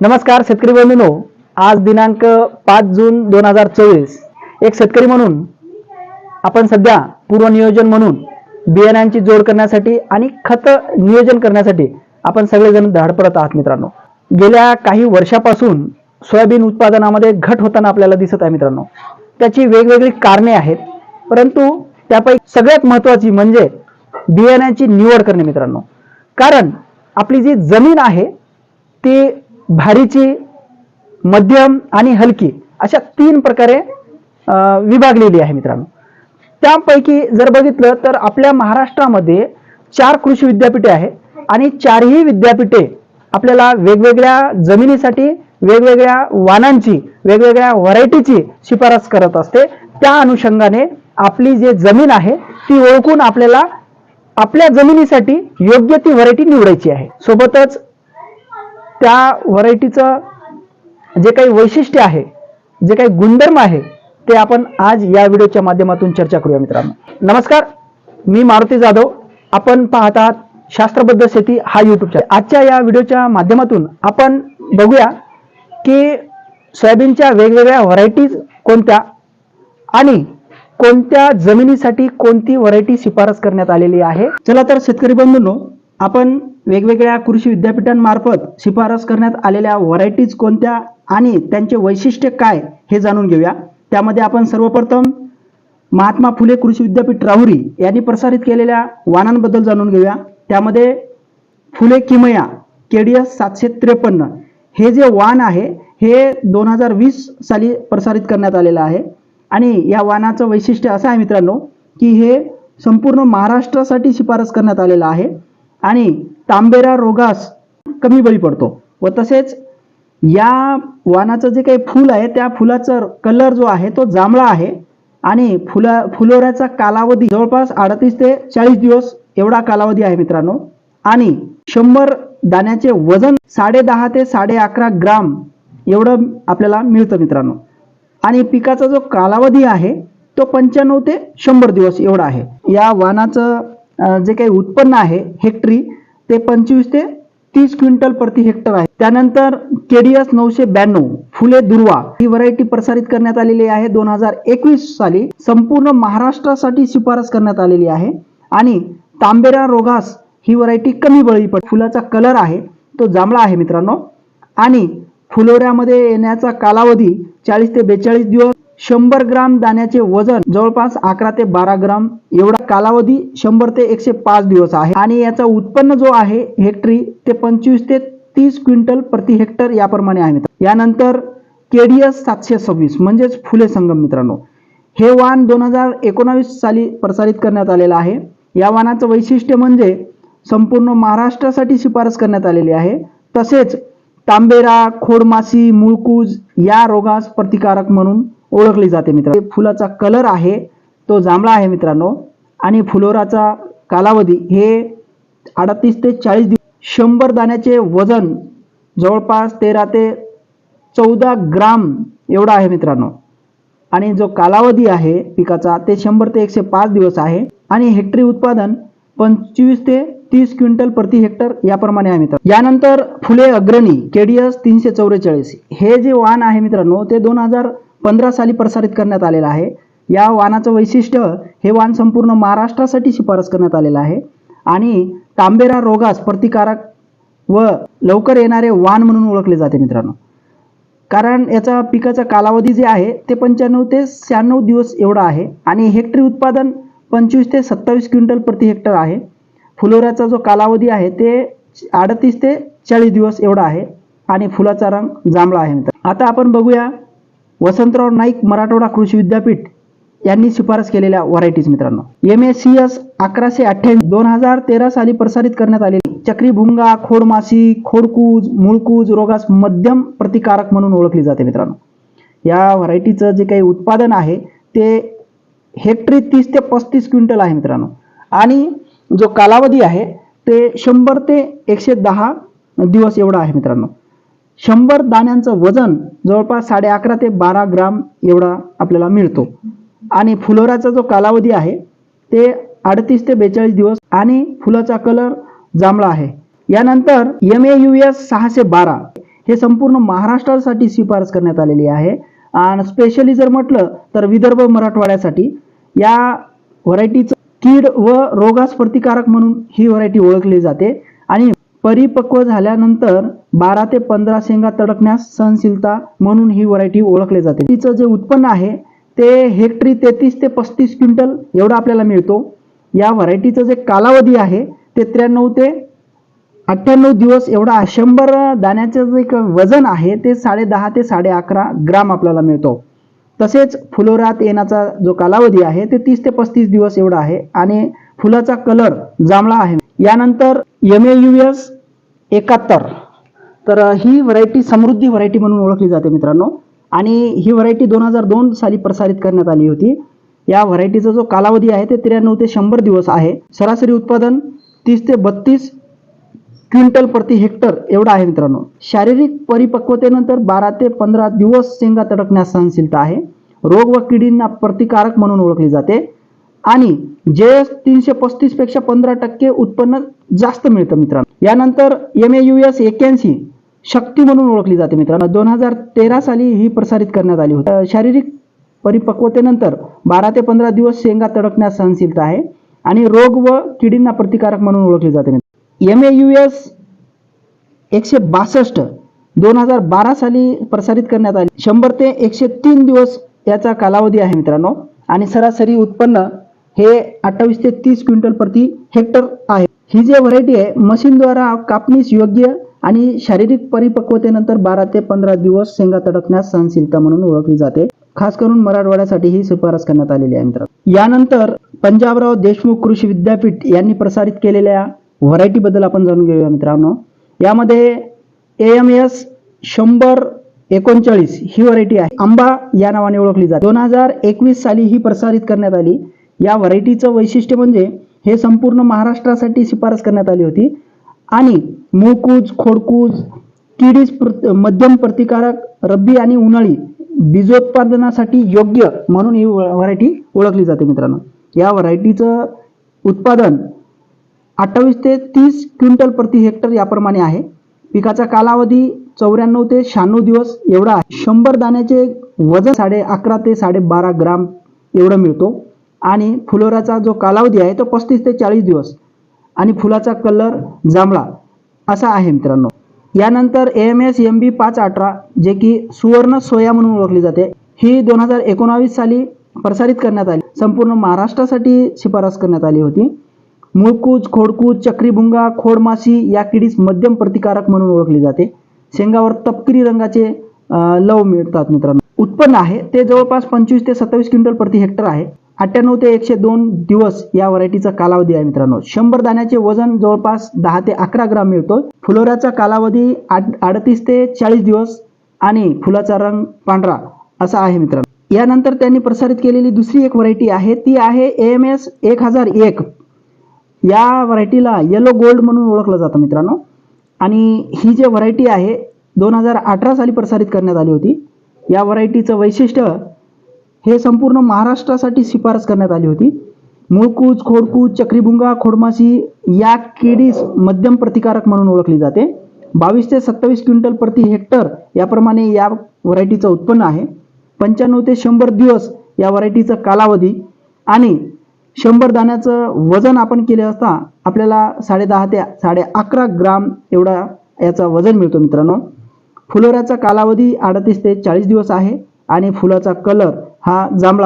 नमस्कार शेतकरी बंधूनो. आज दिनांक पाच जून दोन हजार चोवीस. एक शेतकरी म्हणून आपण सध्या पूर्वनियोजन म्हणून बियाण्यांची जोड करण्यासाठी आणि खत नियोजन करण्यासाठी आपण सगळेजण धडपडत आहात मित्रांनो. गेल्या काही वर्षापासून सोयाबीन उत्पादनामध्ये घट होताना आपल्याला दिसत आहे मित्रांनो. त्याची वेगवेगळी कारणे आहेत परंतु त्यापैकी सगळ्यात महत्वाची म्हणजे बियाण्याची निवड करणे मित्रांनो. कारण आपली जी जमीन आहे ती भारीची मध्यम आणि हलकी अशा तीन प्रकारे विभागलेली आहे मित्रांनो. त्यापैकी जर बघितलं तर आपल्या महाराष्ट्रामध्ये चार कृषी विद्यापीठे आहे आणि चारही विद्यापीठे आपल्याला वेगवेगळ्या जमिनीसाठी वेगवेगळ्या वाणांची वेगवेगळ्या व्हरायटीची शिफारस करत असते. त्या अनुषंगाने आपली जे जमीन आहे ती ओळखून आपल्याला आपल्या जमिनीसाठी योग्य ती व्हरायटी निवडायची आहे. सोबतच त्या व्हरायटीचं जे काही वैशिष्ट्य आहे जे काही गुणधर्म आहे ते आपण आज या व्हिडिओच्या माध्यमातून चर्चा करूया मित्रांनो. नमस्कार मी मारुती जाधव. आपण पाहत आहात शास्त्रबद्ध शेती हा युट्यूब चॅनल आजच्या या व्हिडिओच्या माध्यमातून आपण बघूया की सोयाबीनच्या वेगवेगळ्या व्हरायटीज कोणत्या आणि कोणत्या जमिनीसाठी कोणती व्हरायटी शिफारस करण्यात आलेली आहे. चला तर शेतकरी बंधूंनो आपण वेगवेगळ्या कृषी विद्यापीठांमार्फत शिफारस करण्यात आलेल्या व्हरायटीज कोणत्या आणि त्यांचे वैशिष्ट्य काय हे जाणून घेऊया. त्यामध्ये आपण सर्वप्रथम महात्मा फुले कृषी विद्यापीठ राहुरी यांनी प्रसारित केलेल्या वाणांबद्दल जाणून घेऊया. त्यामध्ये फुले किमया केडीएस सातशे त्रेपन्न हे जे वाण आहे हे दोन हजार वीस साली प्रसारित करण्यात आलेलं आहे. आणि या वाणाचं वैशिष्ट्य असं आहे मित्रांनो की हे संपूर्ण महाराष्ट्रासाठी शिफारस करण्यात आलेलं आहे. आणि तांबेरा रोगास कमी बळी पडतो. व तसेच या वानाचं जे काही फूल आहे त्या फुलाचा कलर जो आहे तो जांभळा आहे. आणि फुला फुलोऱ्याचा कालावधी जवळपास अडतीस ते चाळीस दिवस एवढा कालावधी आहे मित्रांनो. आणि शंभर दाण्याचे वजन साडे दहा ते साडे अकरा ग्राम एवढं आपल्याला मिळतं मित्रांनो. आणि पिकाचा जो कालावधी आहे तो पंच्याण्णव ते शंभर दिवस एवढा आहे. या वानाचं जे काही उत्पन्न आहे हेक्टरी ते पंचवीस ते तीस क्विंटल प्रति हेक्टर आहे. त्यानंतर केडीएस नऊशे ब्याण्णव फुले दुर्वा ही व्हरायटी प्रसारित करण्यात आलेली आहे. दोन हजार एकवीस साली संपूर्ण महाराष्ट्रासाठी शिफारस करण्यात आलेली आहे. आणि तांबेरा रोगास ही व्हरायटी कमी बळी पड फुलाचा कलर आहे तो जांभळा आहे मित्रांनो. आणि फुलोऱ्यामध्ये येण्याचा कालावधी चाळीस ते बेचाळीस दिवस शंभर ग्राम दाण्याचे वजन जवळपास अकरा ते बारा ग्राम. एवढा कालावधी शंभर ते एकशे पाच दिवस आहे. आणि याचा उत्पन्न जो आहे हेक्टरी ते पंचवीस ते तीस क्विंटल प्रति हेक्टर याप्रमाणे आहे यानंतर केडीएस सातशे सव्वीस म्हणजेच फुले संगम मित्रांनो. हे वाण दोन हजार एकोणावीस साली प्रसारित करण्यात आलेलं आहे. या वाणाचं वैशिष्ट्य म्हणजे संपूर्ण महाराष्ट्रासाठी शिफारस करण्यात आलेली आहे. तसेच तांबेरा खोडमासी मुळकूज या रोगास प्रतिकारक म्हणून ओळखली जाते मित्र फुलाचा कलर आहे तो जांभळा आहे मित्रांनो. आणि फुलोराचा कालावधी हे अडतीस ते चाळीस दिवस शंभर दाण्याचे वजन जवळपास तेरा ते चौदा ग्राम एवढा आहे मित्रांनो. आणि जो कालावधी आहे पिकाचा ते शंभर ते एकशे पाच दिवस आहे. आणि हेक्टरी उत्पादन पंचवीस ते तीस क्विंटल प्रति हेक्टर याप्रमाणे आहे मित्र यानंतर फुले अग्रणी केडीएस तीनशे चौवेचाळीस. हे जे वाहन आहे मित्रांनो ते दोन हजार पंधरा साली प्रसारित करण्यात आलेलं आहे. या वानाचं वैशिष्ट्य हे वाण संपूर्ण महाराष्ट्रासाठी शिफारस करण्यात आलेलं आहे. आणि तांबेरा रोगास प्रतिकारक व लवकर येणारे वाण म्हणून ओळखले जाते मित्रांनो. कारण याचा पिकाचा कालावधी जे आहे ते पंच्याण्णव ते शहाण्णव दिवस एवढा आहे. आणि हेक्टरी उत्पादन पंचवीस ते सत्तावीस क्विंटल प्रति हेक्टर आहे. फुलोऱ्याचा जो कालावधी आहे ते अडतीस ते चाळीस दिवस एवढा आहे. आणि फुलाचा रंग जांभळा आहे मित्र आता आपण बघूया वसंतराव नाईक मराठवाडा कृषी विद्यापीठ यांनी शिफारस केलेल्या व्हरायटीज मित्रांनो. एम एस सी एस अकराशे अठ्ठ्याऐंशी दोन हजार तेरा साली प्रसारित करण्यात आलेली चक्री भुंगा खोडमासी खोडकूज मुळकूज रोगास मध्यम प्रतिकारक म्हणून ओळखली जाते मित्रांनो. या व्हरायटीचं जे काही उत्पादन आहे ते हेक्टरी तीस ते पस्तीस क्विंटल आहे मित्रांनो. आणि जो कालावधी आहे ते शंभर ते एकशे दहा दिवस एवढा आहे मित्रांनो. शंभर दाण्यांचं वजन जवळपास साडे अकरा ते बारा ग्राम एवढा आपल्याला मिळतो. आणि फुलोऱ्याचा जो कालावधी आहे ते अडतीस ते बेचाळीस दिवस आणि फुलाचा कलर जांभळा आहे. यानंतर एम ए यू एस सहाशे बारा हे संपूर्ण महाराष्ट्रासाठी शिफारस करण्यात आलेली आहे. आणि स्पेशली जर म्हटलं तर विदर्भ मराठवाड्यासाठी या व्हरायटीचं कीड व रोगास प्रतिकारक म्हणून ही व्हरायटी ओळखली जाते. आणि परिपक्व झाल्यानंतर बारा ते पंधरा शेंगा तडकण्यास सहनशीलता म्हणून ही व्हरायटी ओळखली जाते. तिचं जे उत्पन्न आहे ते हेक्टरी तेहतीस ते पस्तीस क्विंटल एवढा आपल्याला मिळतो. या व्हरायटीचं जे कालावधी आहे ते त्र्याण्णव ते अठ्ठ्याण्णव दिवस एवढा शंभर दाण्याचं जे एक वजन आहे ते साडे दहा ते साडे अकरा ग्राम आपल्याला मिळतो. तसेच फुलोरात येण्याचा जो कालावधी आहे ते तीस ते पस्तीस दिवस एवढा आहे आणि फुलाचा कलर जांभळा आहे. यानंतर एम ए यू एस एकाहत्तर. तर ही व्हरायटी समृद्धी व्हरायटी म्हणून ओळखली जाते मित्रांनो. आणि ही व्हरायटी दोन हजार दोन साली प्रसारित करण्यात आली होती. या व्हरायटीचा जो कालावधी आहे ते त्र्याण्णव ते शंभर दिवस आहे. सरासरी उत्पादन तीस ते बत्तीस क्विंटल प्रति हेक्टर एवढा आहे मित्रांनो. शारीरिक परिपक्वतेनंतर बारा ते पंधरा दिवस शेंगा तडकण्यास सहनशीलता आहे. रोग व किडींना प्रतिकारक म्हणून ओळखली जाते. आणि जे तीनशे पस्तीसपेक्षा पंधरा टक्के उत्पन्न जास्त मिळतं मित्रांनो. यानंतर एम ए यू एस एक्क्याऐंशी शक्ती म्हणून ओळखली जाते मित्रांनो. दोन हजार तेरा साली ही प्रसारित करण्यात आली होती. शारीरिक परिपक्वतेनंतर बारा ते पंधरा दिवस शेंगा तडकण्यास सहनशीलता आहे आणि रोग व किडींना प्रतिकारक म्हणून ओळखली जाते एम ए यू एस एकशे बासष्ट दोन हजार बारा साली प्रसारित करण्यात आली. शंभर ते एकशे तीन दिवस याचा कालावधी आहे मित्रांनो. आणि सरासरी उत्पन्न हे अठ्ठावीस ते तीस क्विंटल प्रति हेक्टर आहे. ही जी व्हरायटी आहे मशीनद्वारा कापणीस योग्य आणि शारीरिक परिपक्वतेनंतर बारा ते पंधरा दिवस शेंगा तडकण्यास सहनशीलता म्हणून ओळखली जाते. खास करून मराठवाड्यासाठी ही शिफारस करण्यात आलेली आहे मित्रांनो. यानंतर पंजाबराव देशमुख कृषी विद्यापीठ यांनी प्रसारित केलेल्या व्हरायटी बद्दल आपण जाणून घेऊया मित्रांनो. यामध्ये ए एम एस शंभर एकोणचाळीस ही व्हरायटी आहे. आंबा या नावाने ओळखली जाते. दोन हजार एकवीस साली ही प्रसारित करण्यात आली. या व्हरायटीचं वैशिष्ट्य म्हणजे हे संपूर्ण महाराष्ट्रासाठी शिफारस करण्यात आली होती. आणि मूळकूज खोडकूज किडीस प्र- मध्यम प्रतिकारक रब्बी आणि उन्हाळी बीजोत्पादनासाठी योग्य म्हणून ही व्हरायटी ओळखली जाते मित्रांनो. या व्हरायटीचं उत्पादन अठ्ठावीस ते तीस क्विंटल प्रति हेक्टर याप्रमाणे आहे. पिकाचा कालावधी चौऱ्याण्णव ते शहाण्णव दिवस एवढा आहे. शंभर दाण्याचे वजन साडे अकरा ते साडे बारा ग्राम एवढं मिळतो. आणि फुलोऱ्याचा जो कालावधी आहे तो पस्तीस ते चाळीस दिवस. आणि फुलाचा कलर जांभळा. असा आहे मित्रांनो. यानंतर एम एस एम बी पाच अठरा जे की सुवर्ण सोया म्हणून ओळखली जाते ही दोन हजार एकोणावीस साली प्रसारित करण्यात आली. संपूर्ण महाराष्ट्रासाठी शिफारस करण्यात आली होती. मुळकूज खोडकूज चक्रीभुंगा खोडमाशी या किडीस मध्यम प्रतिकारक म्हणून ओळखली जाते. शेंगावर तपकिरी रंगाचे लव मिळतात मित्रांनो. उत्पन्न आहे ते जवळपास पंचवीस ते सत्तावीस क्विंटल प्रति हेक्टर आहे. अठ्ठ्याण्णव ते एकशे दोन दिवस या व्हरायटीचा कालावधी आहे मित्रांनो. शंभर दाण्याचे वजन जवळपास दहा ते अकरा ग्राम मिळतो. फुलोऱ्याचा कालावधी आठ अडतीस ते चाळीस दिवस आणि फुलाचा रंग पांढरा असा आहे मित्रांनो. यानंतर त्यांनी प्रसारित केलेली दुसरी एक व्हरायटी आहे ती आहे एम एस एक हजार एक. या व्हरायटीला येलो गोल्ड म्हणून ओळखलं जातं मित्रांनो. आणि ही जी व्हरायटी आहे दोन हजार अठरा साली प्रसारित करण्यात आली होती. या व्हरायटीचं वैशिष्ट्य हे संपूर्ण महाराष्ट्रासाठी शिफारस करण्यात आली होती. मुळकूज खोडकूज चक्रीभुंगा खोडमाशी या किडीस मध्यम प्रतिकारक म्हणून ओळखली जाते. बावीस ते सत्तावीस क्विंटल प्रति हेक्टर याप्रमाणे या व्हरायटीचं उत्पन्न आहे. पंच्याण्णव ते शंभर दिवस या व्हरायटीचा कालावधी आणि शंभर दाण्याचं वजन आपण केले असता आपल्याला साडे दहा ते साडे अकरा ग्राम एवढा याचा वजन मिळतो मित्रांनो. फुलोऱ्याचा कालावधी अडतीस ते चाळीस दिवस आहे आणि फुलाचा कलर हा जांभळा